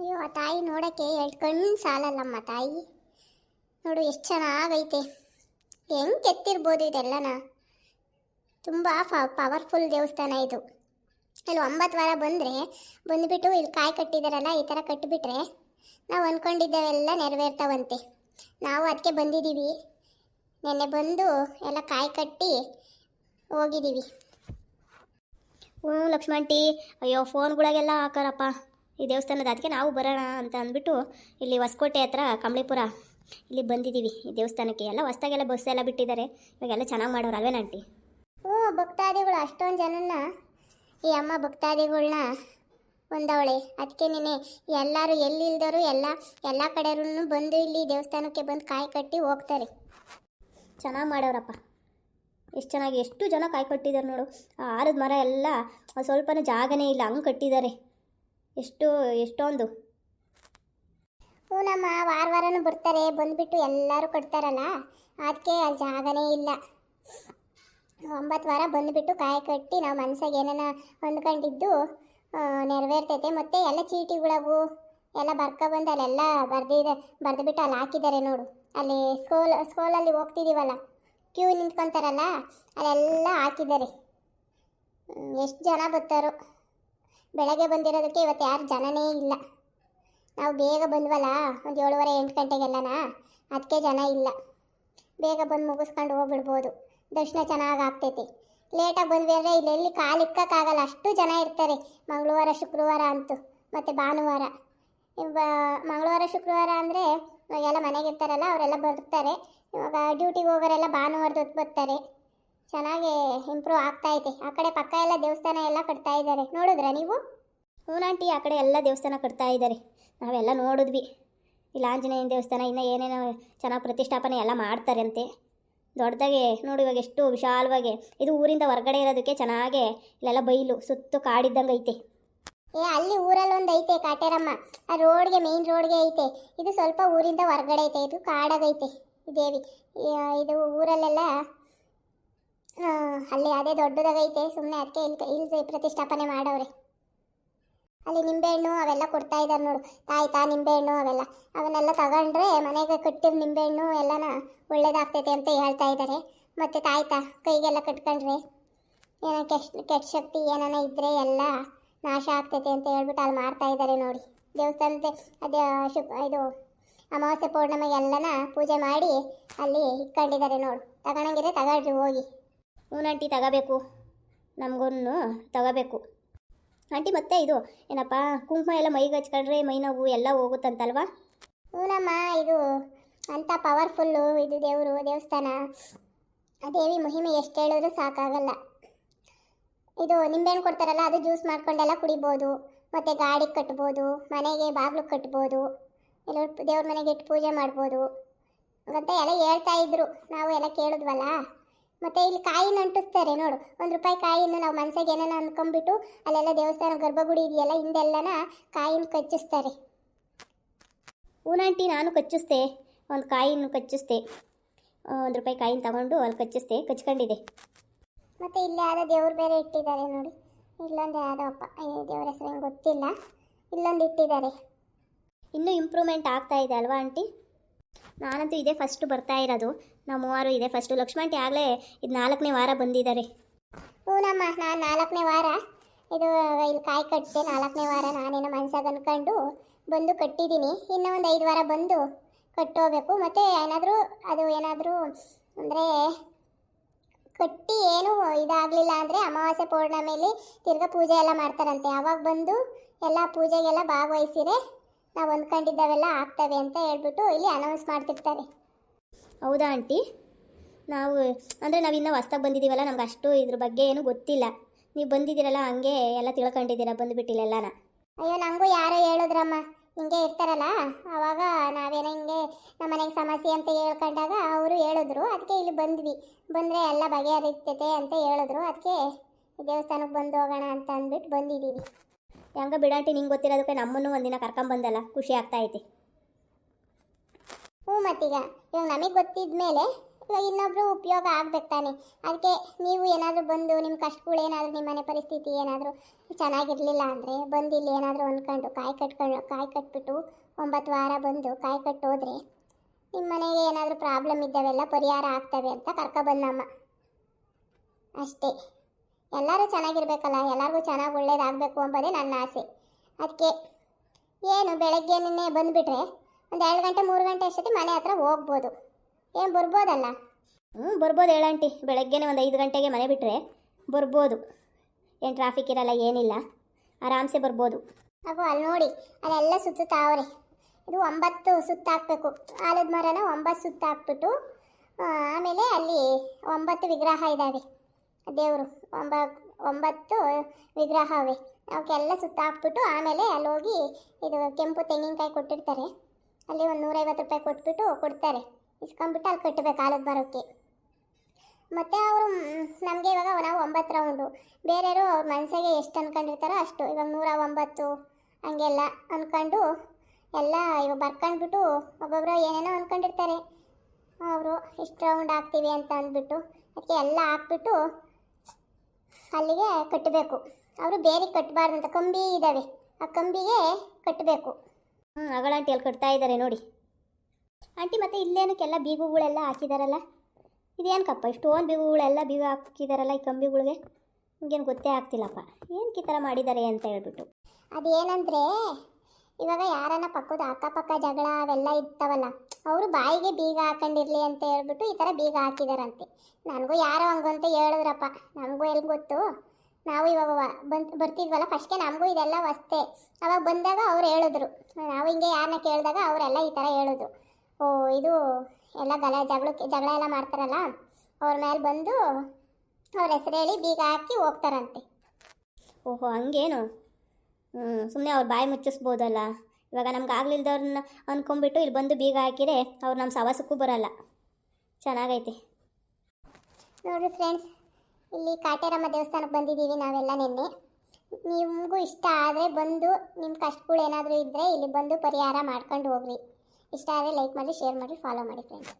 ಅಯ್ಯೋ, ಆ ತಾಯಿ ನೋಡೋಕ್ಕೆ ಎರಡು ಕಣ್ಣು ಸಾಲಲ್ಲಮ್ಮ ತಾಯಿ. ನೋಡು, ಎಷ್ಟು ಚೆನ್ನಾಗೈತೆ. ಹೆಂಗೆ ಕೆತ್ತಿರ್ಬೋದು ಇದೆಲ್ಲನ? ತುಂಬ ಪವರ್ಫುಲ್ ದೇವಸ್ಥಾನ ಇದು. ಇಲ್ಲಿ ಒಂಬತ್ತು ವಾರ ಬಂದರೆ, ಬಂದುಬಿಟ್ಟು ಇಲ್ಲಿ ಕಾಯಿ ಕಟ್ಟಿದಾರಲ್ಲ, ಈ ಥರ ಕಟ್ಟಿಬಿಟ್ರೆ ನಾವು ಅಂದ್ಕೊಂಡಿದ್ದಾವೆಲ್ಲ ನೆರವೇರ್ತಾವಂತೆ. ನಾವು ಅದಕ್ಕೆ ಬಂದಿದ್ದೀವಿ ನೆನ್ನೆ ಬಂದು ಎಲ್ಲ ಕಾಯಿ ಕಟ್ಟಿ ಹೋಗಿದ್ದೀವಿ ಹ್ಞೂ ಲಕ್ಷ್ಮಣ್ ಅಯ್ಯೋ ಫೋನ್ಗಳಿಗೆಲ್ಲ ಹಾಕಾರಪ್ಪ. ಈ ದೇವಸ್ಥಾನದ ಅದಕ್ಕೆ ನಾವು ಬರೋಣ ಅಂತ ಅಂದ್ಬಿಟ್ಟು ಇಲ್ಲಿ ಹೊಸಕೋಟೆ ಹತ್ರ ಕಮಳಿಪುರ ಇಲ್ಲಿ ಬಂದಿದ್ದೀವಿ ಈ ದೇವಸ್ಥಾನಕ್ಕೆ. ಎಲ್ಲ ಹೊಸ್ದಾಗೆಲ್ಲ ಬಸ್ ಎಲ್ಲ ಬಿಟ್ಟಿದ್ದಾರೆ. ಇವಾಗೆಲ್ಲ ಚೆನ್ನಾಗಿ ಮಾಡೋರು ಅಲ್ವೇನ ಆಂಟಿ? ಹ್ಞೂ ಭಕ್ತಾದಿಗಳು ಅಷ್ಟೊಂದು ಜನನ ಈ ಅಮ್ಮ ಭಕ್ತಾದಿಗಳನ್ನ ಒಂದವಳೆ ಅದಕ್ಕೆ ನೆನೆ ಎಲ್ಲರೂ ಎಲ್ಲಿಲ್ದರು ಎಲ್ಲ ಎಲ್ಲ ಕಡೆಯೂ ಬಂದು ಇಲ್ಲಿ ದೇವಸ್ಥಾನಕ್ಕೆ ಬಂದು ಕಾಯಿ ಕಟ್ಟಿ ಹೋಗ್ತಾರೆ. ಚೆನ್ನಾಗಿ ಮಾಡೋರಪ್ಪ. ಎಷ್ಟು ಚೆನ್ನಾಗಿ ಎಷ್ಟು ಜನ ಕಾಯಿ ಕಟ್ಟಿದ್ದಾರೆ ನೋಡು. ಆ ಆರದ ಮರ ಎಲ್ಲ ಸ್ವಲ್ಪನೂ ಜಾಗನೇ ಇಲ್ಲ ಹಂಗೆ ಕಟ್ಟಿದ್ದಾರೆ. ಎಷ್ಟು, ಎಷ್ಟೊಂದು? ಹ್ಞೂ ನಮ್ಮ ವಾರ ವಾರನೂ ಬರ್ತಾರೆ, ಬಂದುಬಿಟ್ಟು ಎಲ್ಲರೂ ಕಟ್ತಾರಲ್ಲ ಅದಕ್ಕೆ ಅಲ್ಲಿ ಜಾಗನೇ ಇಲ್ಲ. ಒಂಬತ್ತು ವಾರ ಬಂದುಬಿಟ್ಟು ಕಾಯಿ ಕಟ್ಟಿ ನಾವು ಮನ್ಸಾಗ ಏನಾನ ಹೊಂದ್ಕೊಂಡಿದ್ದು ನೆರವೇರ್ತೈತೆ. ಮತ್ತು ಎಲ್ಲ ಚೀಟಿಗಳವು ಎಲ್ಲ ಬರ್ಕೊಬಂದು ಅಲ್ಲೆಲ್ಲ ಬರ್ದಿದೆ, ಬರೆದುಬಿಟ್ಟು ಅಲ್ಲಿ ಹಾಕಿದ್ದಾರೆ ನೋಡು. ಅಲ್ಲಿ ಸ್ಕೂಲ್, ಸ್ಕೂಲಲ್ಲಿ ಹೋಗ್ತಿದ್ದೀವಲ್ಲ ಕ್ಯೂ ನಿಂತ್ಕೊತಾರಲ್ಲ? ಅಲ್ಲೆಲ್ಲ ಹಾಕಿದ್ದಾರೆ. ಎಷ್ಟು ಜನ ಬರ್ತಾರೋ? ಬೆಳಗ್ಗೆ ಬಂದಿರೋದಕ್ಕೆ ಇವತ್ತು ಯಾರು ಜನನೇ ಇಲ್ಲ. ನಾವು ಬೇಗ ಬಂದ್ವಲ್ಲ, ಒಂದು ಏಳುವರೆ ಎಂಟು ಗಂಟೆಗೆಲ್ಲನಾ? ಅದಕ್ಕೆ ಜನ ಇಲ್ಲ. ಬೇಗ ಬಂದು ಮುಗಿಸ್ಕೊಂಡು ಹೋಗ್ಬಿಡ್ಬೋದು. ದರ್ಶನ ಚೆನ್ನಾಗಿ ಆಗ್ತೈತಿ. ಲೇಟಾಗಿ ಬಂದ್ವಿ ಅಂದರೆ ಇಲ್ಲೆಲ್ಲಿ ಕಾಲು ಇಕ್ಕೋಕ್ಕಾಗಲ್ಲ. ಅಷ್ಟು ಜನ ಇರ್ತಾರೆ. ಮಂಗಳವಾರ, ಶುಕ್ರವಾರ ಅಂತೂ. ಮತ್ತು ಭಾನುವಾರ. ಮಂಗಳವಾರ, ಶುಕ್ರವಾರ ಅಂದರೆ ಇವಾಗೆಲ್ಲ ಮನೆಗೆ ಇರ್ತಾರಲ್ಲ, ಅವರೆಲ್ಲ ಬರ್ತಾರೆ. ಇವಾಗ ಡ್ಯೂಟಿಗೆ ಹೋಗೋರೆಲ್ಲ ಭಾನುವಾರದ ಹೊತ್ತು ಬರ್ತಾರೆ. ಚೆನ್ನಾಗಿ ಇಂಪ್ರೂವ್ ಆಗ್ತಾ ಐತೆ. ಆ ಕಡೆ ಪಕ್ಕ ಎಲ್ಲ ದೇವಸ್ಥಾನ ಎಲ್ಲ ಕಟ್ತಾ ಇದ್ದಾರೆ. ನೋಡಿದ್ರಾ ನೀವು? ಹ್ಞೂ ಆಂಟಿ ಆ ಕಡೆ ಎಲ್ಲ ದೇವಸ್ಥಾನ ಕಟ್ತಾ ಇದ್ದಾರೆ. ನಾವೆಲ್ಲ ನೋಡಿದ್ವಿ. ಇಲ್ಲಿ ಆಂಜನೇಯನ ದೇವಸ್ಥಾನ ಇನ್ನೂ ಏನೇನೋ ಚೆನ್ನಾಗಿ ಪ್ರತಿಷ್ಠಾಪನೆ ಎಲ್ಲ ಮಾಡ್ತಾರೆ ಅಂತೆ ದೊಡ್ಡದಾಗೆ ನೋಡಿ ಇವಾಗ ಎಷ್ಟು ವಿಶಾಲವಾಗಿ. ಇದು ಊರಿಂದ ಹೊರಗಡೆ ಇರೋದಕ್ಕೆ ಚೆನ್ನಾಗೆ ಇಲ್ಲೆಲ್ಲ ಬೈಲು ಸುತ್ತು ಕಾಡಿದ್ದಂಗೆ ಐತೆ. ಏ ಅಲ್ಲಿ ಊರಲ್ಲಿ ಒಂದು ಐತೆ ಕಾಟೇರಮ್ಮ. ಆ ರೋಡ್ಗೆ ಮೇನ್ ರೋಡ್ಗೆ ಐತೆ. ಇದು ಸ್ವಲ್ಪ ಊರಿಂದ ಹೊರಗಡೆ ಐತೆ. ಇದು ಕಾಡಾಗೈತೆ. ದೇವಿ. ಇದು ಊರಲ್ಲೆಲ್ಲ ಅಲ್ಲಿ ಅದೇ ದೊಡ್ಡದಾಗೈತೆ ಸುಮ್ಮನೆ ಅದಕ್ಕೆ ಇಲ್ಲಿ ಇಲ್ಲಿ ಪ್ರತಿಷ್ಠಾಪನೆ ಮಾಡೋರೆ ಅಲ್ಲಿ ನಿಂಬೆಹಣ್ಣು ಅವೆಲ್ಲ ಕೊಡ್ತಾ ಇದ್ದಾರೆ ನೋಡು, ತಾಯ್ತಾ ನಿಂಬೆಹಣ್ಣು ಅವೆಲ್ಲ. ಅವನ್ನೆಲ್ಲ ತಗೊಂಡ್ರೆ ಮನೆಗೆ ಕಟ್ಟಿರೋ ನಿಂಬೆಹಣ್ಣು ಎಲ್ಲನ ಒಳ್ಳೇದಾಗ್ತೈತೆ ಅಂತ ಹೇಳ್ತಾ ಇದ್ದಾರೆ ಮತ್ತು ತಾಯ್ತಾ, ಕೈಗೆಲ್ಲ ಕಟ್ಕೊಂಡ್ರೆ ಏನೋ ಕೆಟ್ಟ ಕೆಟ್ಟ ಶಕ್ತಿ ಏನಾನ ಇದ್ದರೆ ಎಲ್ಲ ನಾಶ ಆಗ್ತೈತೆ ಅಂತ ಹೇಳ್ಬಿಟ್ಟು ಅಲ್ಲಿ ಮಾಡ್ತಾ ಇದ್ದಾರೆ ನೋಡಿ. ದೇವಸ್ಥಾನದ ಅದೇ ಶು ಇದು ಅಮಾವಾಸ್ಯೆ ಪೌರ್ಣಮಿಗೆ ಎಲ್ಲನ ಪೂಜೆ ಮಾಡಿ ಅಲ್ಲಿ ಇಟ್ಕೊಂಡಿದ್ದಾರೆ ನೋಡು. ತಗೊಳಂಗಿದ್ರೆ ತಗೊಳ್ರಿ ಹೋಗಿ. ಹ್ಞೂ ಆಂಟಿ ತಗೋಬೇಕು. ನಮಗೂ ತಗೋಬೇಕು. ಆಂಟಿ ಮತ್ತೆ ಇದು ಏನಪ್ಪ, ಕುಂಕುಮ ಎಲ್ಲ ಮೈಗೆ ಹಚ್ಕೊಂಡ್ರೆ ಮೈ ನೋವು ಎಲ್ಲ ಹೋಗುತ್ತಂತಲ್ವಾ? ಹ್ಞೂನಮ್ಮ ಇದು ಅಂಥ ಪವರ್ಫುಲ್ಲು ಇದು ದೇವರು, ದೇವಸ್ಥಾನ. ಆ ದೇವಿ ಮಹಿಮೆ ಎಷ್ಟು ಹೇಳಿದ್ರು ಸಾಕಾಗಲ್ಲ. ಇದು ನಿಂಬೆಹಣ್ಣು ಕೊಡ್ತಾರಲ್ಲ, ಅದು ಜ್ಯೂಸ್ ಮಾಡ್ಕೊಂಡೆಲ್ಲ ಕುಡಿಬೋದು. ಮತ್ತು ಗಾಡಿ ಕಟ್ಬೋದು, ಮನೆಗೆ ಬಾಗಿಲು ಕಟ್ಬೋದು ಎಲ್ಲರೂ ದೇವ್ರ ಮನೆಗೆ ಇಟ್ಟು ಪೂಜೆ ಮಾಡ್ಬೋದು. ಅಂತ ಎಲ್ಲ ಹೇಳ್ತಾ ಇದ್ರು. ನಾವು ಎಲ್ಲ ಕೇಳಿದ್ವಲ್ಲ? ಮತ್ತು ಇಲ್ಲಿ ಕಾಯಿನ ಅಂಟಿಸ್ತಾರೆ ನೋಡು. ಒಂದು ರೂಪಾಯಿ ಕಾಯಿನ ನಾವು ಮನ್ಸಾಗ ಏನೇನೋ ಅಂದ್ಕೊಂಡ್ಬಿಟ್ಟು ಅಲ್ಲೆಲ್ಲ ದೇವಸ್ಥಾನ ಗರ್ಭಗುಡಿ ಇದೆಯಲ್ಲ ಹಿಂದೆಲ್ಲನ ಕಾಯಿನ ಕಚ್ಚಿಸ್ತಾರೆ. ಊನಂಟಿ ನಾನು ಕಚ್ಚಿಸ್ದೆ. ಒಂದು ಕಾಯಿನ ಕಚ್ಚಿಸ್ದೆ. ಒಂದು ರೂಪಾಯಿ ಕಾಯಿನ ತಗೊಂಡು ಅಲ್ಲಿ ಕಚ್ಚಿಸ್ದೆ ಕಚ್ಕೊಂಡಿದೆ. ಮತ್ತು ಇಲ್ಲಿ ಯಾವುದೋ ದೇವ್ರು ಬೇರೆ ಇಟ್ಟಿದ್ದಾರೆ ನೋಡಿ. ಇಲ್ಲೊಂದು ಯಾವುದೋ ಅಪ್ಪ ದೇವ್ರ ಹೆಸರು ಗೊತ್ತಿಲ್ಲ. ಇಲ್ಲೊಂದು ಇಟ್ಟಿದ್ದಾರೆ. ಇನ್ನೂ ಇಂಪ್ರೂವ್ಮೆಂಟ್ ಆಗ್ತಾ ಇದೆ ಅಲ್ವಾ ಆಂಟಿ? ನಾನಂತೂ ಇದೇ ಫಸ್ಟ್ ಬರ್ತಾ ಇರೋದು. ನಮ್ಮ ಮೂವರು ಇದೆ ಫಸ್ಟು ಲಕ್ಷ್ಮಣ್ ಆಗಲೇ ಇದು ನಾಲ್ಕನೇ ವಾರ ಬಂದಿದ್ದಾರೆ. ಹ್ಞೂನಮ್ಮ ನಾನು ನಾಲ್ಕನೇ ವಾರ. ಇದು, ಇಲ್ಲಿ ಕಾಯಿ ಕಟ್ಟಿದೆ ನಾಲ್ಕನೇ ವಾರ. ನಾನೇನು ಮನ್ಸಾಗ ಅಂದ್ಕೊಂಡು ಬಂದು ಕಟ್ಟಿದ್ದೀನಿ. ಇನ್ನೂ ಒಂದು ಐದು ವಾರ ಬಂದು ಕಟ್ಟೋಗಬೇಕು. ಮತ್ತು ಏನಾದರೂ, ಅದು ಏನಾದರೂ ಅಂದರೆ ಕಟ್ಟಿ ಏನು ಇದಾಗಲಿಲ್ಲ ಅಂದರೆ ಅಮಾವಾಸ್ಯೆ ಪೌರ್ಣಮಿಲಿ ತಿರ್ಗಾ ಪೂಜೆ ಎಲ್ಲ ಮಾಡ್ತಾರಂತೆ. ಅವಾಗ ಬಂದು ಎಲ್ಲ ಪೂಜೆಗೆಲ್ಲ ಭಾಗವಹಿಸಿರೆ ನಾವು ಹೊಂದ್ಕೊಂಡಿದ್ದಾವೆಲ್ಲ ಆಗ್ತವೆ ಅಂತ ಹೇಳ್ಬಿಟ್ಟು ಇಲ್ಲಿ ಅನೌನ್ಸ್ ಮಾಡ್ತಿರ್ತಾರೆ. ಹೌದಾ ಆಂಟಿ? ನಾವು ಅಂದರೆ ನಾವು ಇನ್ನೂ ಹೊಸ್ದಾಗಿ ಬಂದಿದ್ದೀವಲ್ಲ ನಮ್ಗೆ ಅಷ್ಟು ಇದ್ರ ಬಗ್ಗೆ ಏನೂ ಗೊತ್ತಿಲ್ಲ. ನೀವು ಬಂದಿದ್ದೀರಲ್ಲ ಹಂಗೆ ಎಲ್ಲ ತಿಳ್ಕೊಂಡಿದ್ದೀರಾ ಬಂದುಬಿಟ್ಟಿಲ್ಲ ಎಲ್ಲಾನ? ಅಯ್ಯೋ ನನಗೂ ಯಾರೋ ಹೇಳಿದ್ರಮ್ಮ. ಹಿಂಗೆ ಇರ್ತಾರಲ್ಲ ಅವಾಗ ನಾವೇನೋ ಹಿಂಗೆ ನಮ್ಮ ಮನೆಗೆ ಸಮಸ್ಯೆ ಅಂತ ಹೇಳ್ಕೊಂಡಾಗ ಅವರು ಹೇಳಿದ್ರು. ಅದಕ್ಕೆ ಇಲ್ಲಿ ಬಂದ್ವಿ. ಬಂದರೆ ಎಲ್ಲ ಬಗೆಹರಿತೈತೆ ಅಂತ ಹೇಳಿದ್ರು. ಅದಕ್ಕೆ ದೇವಸ್ಥಾನಕ್ಕೆ ಬಂದು ಹೋಗೋಣ ಅಂತ ಅಂದ್ಬಿಟ್ಟು ಬಂದಿದ್ದೀವಿ ಹೆಂಗ ಬಿಡಾಂಟಿ ನಿಂಗೆ ಗೊತ್ತಿರೋದಕ್ಕೆ ನಮ್ಮನ್ನು ಒಂದಿನ ಕರ್ಕೊಂಬಂದಲ್ಲ ಖುಷಿ ಆಗ್ತಾ ಐತಿ. ಹ್ಞೂ ಮತ್ತೀಗ, ಇವಾಗ ನಮಗೆ ಗೊತ್ತಿದ ಮೇಲೆ ಇವಾಗ ಇನ್ನೊಬ್ರು ಉಪಯೋಗ ಆಗ್ಬೇಕು ತಾನೆ. ಅದಕ್ಕೆ ನೀವು ಏನಾದರೂ ಬಂದು ನಿಮ್ಮ ಕಷ್ಟಗಳು ಏನಾದರೂ ನಿಮ್ಮ ಮನೆ ಪರಿಸ್ಥಿತಿ ಏನಾದರೂ ಚೆನ್ನಾಗಿರಲಿಲ್ಲ ಅಂದರೆ ಬಂದು ಇಲ್ಲಿ ಏನಾದರೂ ಅಂದ್ಕೊಂಡು ಕಾಯಿ ಕಟ್ಕೊಂಡು, ಕಾಯಿ ಕಟ್ಬಿಟ್ಟು ಒಂಬತ್ತು ವಾರ ಬಂದು ಕಾಯಿ ಕಟ್ಟೋದ್ರೆ ನಿಮ್ಮ ಮನೆಗೆ ಏನಾದರೂ ಪ್ರಾಬ್ಲಮ್ ಇದ್ದಾವೆಲ್ಲ ಪರಿಹಾರ ಆಗ್ತವೆ ಅಂತ ಕರ್ಕೊಬಂದಮ್ಮ ಅಷ್ಟೇ. ಎಲ್ಲರೂ ಚೆನ್ನಾಗಿರ್ಬೇಕಲ್ಲ ಎಲ್ಲರಿಗೂ ಚೆನ್ನಾಗಿ ಒಳ್ಳೇದಾಗಬೇಕು ಎಂಬುದೇ ನನ್ನ ಆಸೆ. ಅದಕ್ಕೆ ಏನು ಬೆಳಗ್ಗೆ ನಿನ್ನೆ ಬಂದುಬಿಟ್ರೆ ಒಂದು ಎರಡು ಗಂಟೆ ಮೂರು ಗಂಟೆ ಅಷ್ಟೊತ್ತಿಗೆ ಮನೆ ಹತ್ರ ಹೋಗ್ಬೋದು. ಏನು ಬರ್ಬೋದಲ್ಲ? ಹ್ಞೂ ಬರ್ಬೋದು ಹೇಳಂಟಿ ಬೆಳಗ್ಗೆನೇ ಒಂದು ಐದು ಗಂಟೆಗೆ ಮನೆ ಬಿಟ್ಟರೆ ಬರ್ಬೋದು. ಏನು ಟ್ರಾಫಿಕ್ ಇರಲ್ಲ ಏನಿಲ್ಲ. ಆರಾಮ್ಸೆ ಬರ್ಬೋದು. ಹಾಗೂ ಅಲ್ಲಿ ನೋಡಿ ಅಲ್ಲೆಲ್ಲ ಸುತ್ತಾವ್ರಿ ಇದು ಒಂಬತ್ತು ಸುತ್ತಾಕಬೇಕು. ಆಲದ ಮರನ ಒಂಬತ್ತು ಸುತ್ತಾಕ್ಬಿಟ್ಟು ಆಮೇಲೆ ಅಲ್ಲಿ ಒಂಬತ್ತು ವಿಗ್ರಹ ಇದ್ದಾವೆ ದೇವರು, ಒಂಬ, ಒಂಬತ್ತು ವಿಗ್ರಹವೇ. ಅವೆ ಅವಕ್ಕೆಲ್ಲ ಸುತ್ತ ಹಾಕ್ಬಿಟ್ಟು ಆಮೇಲೆ ಅಲ್ಲಿ ಹೋಗಿ ಇದು ಕೆಂಪು ತೆಂಗಿನಕಾಯಿ ಕೊಟ್ಟಿರ್ತಾರೆ. ಅಲ್ಲಿ ಒಂದು ನೂರೈವತ್ತು ರೂಪಾಯಿ ಕೊಟ್ಬಿಟ್ಟು ಕೊಡ್ತಾರೆ. ಇಸ್ಕೊಂಬಿಟ್ಟು ಅಲ್ಲಿ ಕಟ್ಟಬೇಕು ಆಲದ ಬರೋಕ್ಕೆ. ಮತ್ತು ಅವರು ನಮಗೆ ಇವಾಗ ನಾವು ಒಂಬತ್ತು ರೌಂಡು. ಬೇರೆಯವರು ಅವ್ರ ಮನಸ್ಸಿಗೆ ಎಷ್ಟು ಅಂದ್ಕೊಂಡಿರ್ತಾರೋ ಅಷ್ಟು. ಇವಾಗ ನೂರ ಒಂಬತ್ತು, ಹಂಗೆಲ್ಲ ಅಂದ್ಕೊಂಡು ಎಲ್ಲ ಇವಾಗ ಬರ್ಕೊಂಡ್ಬಿಟ್ಟು ಒಬ್ಬೊಬ್ಬರು ಏನೇನೋ ಅಂದ್ಕೊಂಡಿರ್ತಾರೆ ಅವರು, ಇಷ್ಟು ರೌಂಡ್ ಹಾಕ್ತೀವಿ ಅಂತ ಅಂದ್ಬಿಟ್ಟು. ಅದಕ್ಕೆ ಎಲ್ಲ ಹಾಕ್ಬಿಟ್ಟು ಅಲ್ಲಿಗೆ ಕಟ್ಟಬೇಕು. ಅವರು ಬೇರೆ ಕಟ್ಟಬಾರ್ದಂತ ಅಂತ ಕಂಬಿ ಇದ್ದಾವೆ ಆ ಕಂಬಿಗೆ ಕಟ್ಟಬೇಕು. ಹ್ಞೂ ಅಗಳಂಟಿ ಅಲ್ಲಿ ಕಟ್ತಾ ಇದ್ದಾರೆ ನೋಡಿ. ಆಂಟಿ ಮತ್ತೆ ಇಲ್ಲೇನಕ್ಕೆಲ್ಲ ಬೀಗುಗಳೆಲ್ಲ ಹಾಕಿದಾರಲ್ಲ? ಇದೇನಕ್ಕಪ್ಪ ಇಷ್ಟೊಂದು ಬೀಗುಗಳೆಲ್ಲ ಬೀಗ ಹಾಕಿದಾರಲ್ಲ ಈ ಕಂಬಿಗಳಿಗೆ? ನಿಮಗೇನು ಗೊತ್ತೇ ಆಗ್ತಿಲ್ಲಪ್ಪ. ಏನಕ್ಕೆ ಈ ಥರ ಮಾಡಿದ್ದಾರೆ ಅಂತ ಹೇಳ್ಬಿಟ್ಟು. ಅದೇನಂದರೆ ಇವಾಗ ಯಾರನ್ನ ಪಕ್ಕದ ಅಕ್ಕಪಕ್ಕ ಜಗಳ ಅವೆಲ್ಲ ಇರ್ತಾವಲ್ಲ ಅವರು ಬಾಯಿಗೆ ಬೀಗ ಹಾಕೊಂಡಿರ್ಲಿ ಅಂತ ಹೇಳ್ಬಿಟ್ಟು ಈ ಥರ ಬೀಗ ಹಾಕಿದಾರಂತೆ. ನನಗೂ ಯಾರೋ ಹಂಗಂತ ಹೇಳಿದ್ರಪ್ಪ. ನಮಗೂ ಎಲ್ಲಿ ಗೊತ್ತು? ನಾವು ಇವಾಗ ಬಂದು ಬರ್ತಿದ್ವಲ್ಲ ಫಸ್ಟ್ಗೆ ನಮಗೂ ಇದೆಲ್ಲ ವಸ್ತೆ. ಅವಾಗ ಬಂದಾಗ ಅವ್ರು ಹೇಳಿದ್ರು. ನಾವು ಹಿಂಗೆ ಯಾರನ್ನ ಕೇಳಿದಾಗ ಅವರೆಲ್ಲ ಈ ಥರ ಹೇಳಿದ್ರು. ಓ, ಇದು ಎಲ್ಲ ಗಲ ಜಗಳಕ್ಕೆ ಜಗಳ ಎಲ್ಲ ಮಾಡ್ತಾರಲ್ಲ? ಅವ್ರ ಮೇಲೆ ಬಂದು ಅವ್ರ ಹೆಸರು ಹೇಳಿ ಬೀಗ ಹಾಕಿ ಹೋಗ್ತಾರಂತೆ. ಓಹೋ, ಹಂಗೇನು? ಹ್ಞೂ ಸುಮ್ಮನೆ ಅವ್ರು ಬಾಯಿ ಮುಚ್ಚಿಸ್ಬೋದಲ್ಲ? ಇವಾಗ ನಮ್ಗೆ ಆಗ್ಲಿಲ್ದವ್ರನ್ನ ಅಂದ್ಕೊಂಬಿಟ್ಟು ಇಲ್ಲಿ ಬಂದು ಬೀಗ ಹಾಕಿದರೆ ಅವ್ರು ನಮ್ಮ ಸವಾಸಕ್ಕೂ ಬರಲ್ಲ. ಚೆನ್ನಾಗೈತೆ. ನೋಡಿ ಫ್ರೆಂಡ್ಸ್ ಇಲ್ಲಿ ಕಾಟೇರಮ್ಮ ದೇವಸ್ಥಾನಕ್ಕೆ ಬಂದಿದ್ದೀವಿ ನಾವೆಲ್ಲ ನಿನ್ನೆ. ನಿಮಗೂ ಇಷ್ಟ ಆದರೆ ಬಂದು ನಿಮ್ಮ ಕಷ್ಟಗಳು ಏನಾದರೂ ಇದ್ದರೆ ಇಲ್ಲಿ ಬಂದು ಪರಿಹಾರ ಮಾಡ್ಕೊಂಡು ಹೋಗ್ರಿ. ಇಷ್ಟ ಆದರೆ ಲೈಕ್ ಮಾಡಿ ಶೇರ್ ಮಾಡಿ ಫಾಲೋ ಮಾಡಿ ಫ್ರೆಂಡ್ಸ್